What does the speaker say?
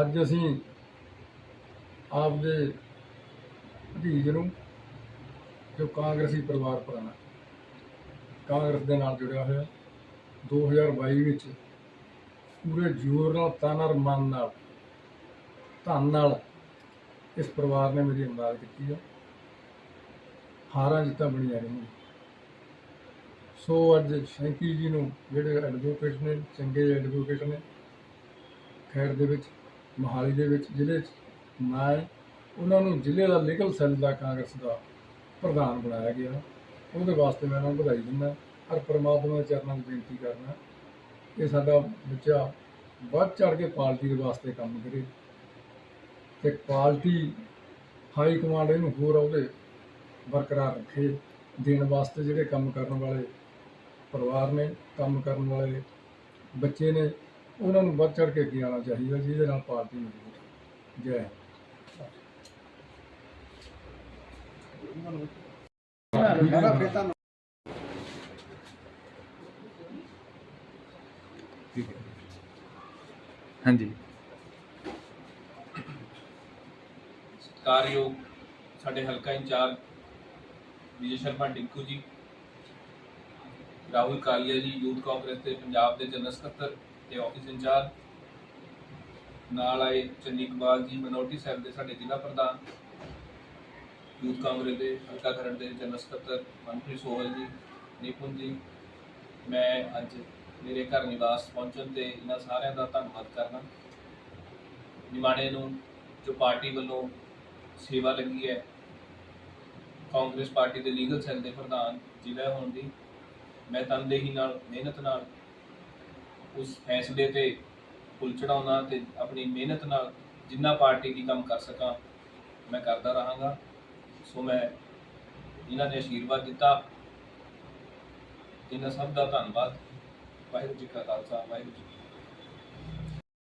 ਅੱਜ ਅਸੀਂ ਆਪਦੇ ਭਤੀਜ ਨੂੰ, ਜੋ ਕਾਂਗਰਸੀ ਪਰਿਵਾਰ ਪੁਰਾਣਾ, ਕਾਂਗਰਸ ਦੇ ਨਾਲ ਜੁੜਿਆ ਹੋਇਆ 2022 ਵਿੱਚ ਪੂਰੇ ਜ਼ੋਰ ਨਾਲ ਤਾਨਰ ਮਨ ਨਾਲ, ਧਨ ਨਾਲ ਇਸ ਪਰਿਵਾਰ ਨੇ ਮੇਰੀ ਇਮਦਾਦ ਕੀਤੀ ਹੈ ਹਾਰਾਂ ਜਿੱਤਾਂ ਬਣੀਆਂ ਰਹੀਆਂ ਸੋ ਅੱਜ ਸ਼ੈਂਕੀ ਜੀ ਨੂੰ ਜਿਹੜੇ ਐਡਵੋਕੇਟ ਨੇ, ਚੰਗੇ ਐਡਵੋਕੇਟ ਨੇ, ਖੈਰ ਦੇ ਵਿੱਚ ਮੋਹਾਲੀ ਦੇ ਵਿੱਚ ਜ਼ਿਲ੍ਹੇ 'ਚ ਨਾ ਹੈ ਉਹਨਾਂ ਨੂੰ ਜ਼ਿਲ੍ਹੇ ਦਾ ਲੀਗਲ ਸੈੱਲ ਦਾ ਕਾਂਗਰਸ ਦਾ ਪ੍ਰਧਾਨ ਬਣਾਇਆ ਗਿਆ। ਉਹਦੇ ਵਾਸਤੇ ਮੈਂ ਉਹਨਾਂ ਨੂੰ ਵਧਾਈ ਦਿੰਦਾ। ਔਰ ਪਰਮਾਤਮਾ ਦੇ ਚਰਨਾਂ 'ਚ ਬੇਨਤੀ ਕਰਨਾ ਕਿ ਸਾਡਾ ਬੱਚਾ ਵੱਧ ਚੜ ਕੇ ਪਾਰਟੀ ਦੇ ਵਾਸਤੇ ਕੰਮ ਕਰੇ ਤੇ ਪਾਰਟੀ ਹਾਈ ਕਮਾਂਡ ਇਹਨੂੰ ਹੋਰ ਉਹਦੇ ਬਰਕਰਾਰ ਰੱਖੇ, ਦੇਣ ਵਾਸਤੇ ਜਿਹੜੇ ਕੰਮ ਕਰਨ ਵਾਲੇ ਪਰਿਵਾਰ ਨੇ, ਕੰਮ ਕਰਨ ਵਾਲੇ ਬੱਚੇ ਨੇ ਉਹਨਾਂ ਨੂੰ ਵੱਧ ਚੜ ਕੇ ਅੱਗੇ ਆਉਣਾ ਚਾਹੀਦਾ ਜਿਹਦੇ ਨਾਲ ਪਾਰਟੀ ਮਜ਼ਬੂਤ ਹੋਵੇ। ਜੈ ਹਿੰਦ। ਹਾਂਜੀ ਸਤਿਕਾਰਯੋਗ ਸਾਡੇ ਹਲਕਾ ਇੰਚਾਰਜ ਵਿਜੇ ਸ਼ਰਮਾ ਡਿੰਕੂ ਜੀ ਰਾਹੁਲ ਕਾਲੀਆ ਜੀ ਯੂਥ ਕਾਂਗਰਸ ਦੇ ਪੰਜਾਬ ਦੇ ਜਨਰਲ ਸਕੱਤਰ ਤੇ ਆਫਿਸ ਇੰਚਾਰਜ। ਨਾਲ ਆਏ ਚੰਨੀ ਕਮਾਲ ਜੀ ਮਨੋਟੀ ਸਾਹਿਬ ਦੇ ਸਾਡੇ ਜ਼ਿਲ੍ਹਾ ਪ੍ਰਧਾਨ। ਯੂਥ ਕਾਂਗਰਸ ਦੇ ਹਲਕਾ ਖਰੜ ਦੇ ਜਨਰਲ ਸਕੱਤਰ ਮਨਪ੍ਰੀਤ ਸੋਹਲ ਜੀ, ਨਿਪੁੰਨ ਜੀ। ਮੈਂ ਅੱਜ ਮੇਰੇ ਘਰ ਨਿਵਾਸ ਪਹੁੰਚਣ ਤੇ ਇਹਨਾਂ ਸਾਰਿਆਂ ਦਾ ਧੰਨਵਾਦ ਕਰਨਾ। ਨਿਮਾਣੇ ਨੂੰ ਜੋ ਪਾਰਟੀ ਵੱਲੋਂ ਸੇਵਾ ਲੱਗੀ ਹੈ, ਕਾਂਗਰਸ ਪਾਰਟੀ ਦੇ ਲੀਗਲ ਸੈੱਲ ਦੇ ਪ੍ਰਧਾਨ ਜ਼ਿਲ੍ਹਾ ਹੋਣ ਦੀ, ਮੈਂ ਤਨਦੇਹੀ ਨਾਲ, ਮਿਹਨਤ ਨਾਲ ਉਸ ਫੈਸਲੇ ਤੇ ਪੁਲ ਚੜਾਉਣਾ ਤੇ ਆਪਣੀ ਮਿਹਨਤ ਨਾਲ ਜਿੰਨਾ ਪਾਰਟੀ ਦੀ ਕੰਮ ਕਰ ਸਕਾਂ, ਮੈਂ ਕਰਦਾ ਰਹਾਂਗਾ। ਸੋ ਮੈਂ ਇਹਨਾਂ ਨੇ ਆਸ਼ੀਰਵਾਦ ਦਿੱਤਾ। ਇਹਨਾਂ ਸਭ ਦਾ ਧੰਨਵਾਦ। ਵਾਹਿਗੁਰੂ ਜੀ ਕਾ ਖਾਲਸਾ, ਵਾਹਿਗੁਰੂ ਜੀ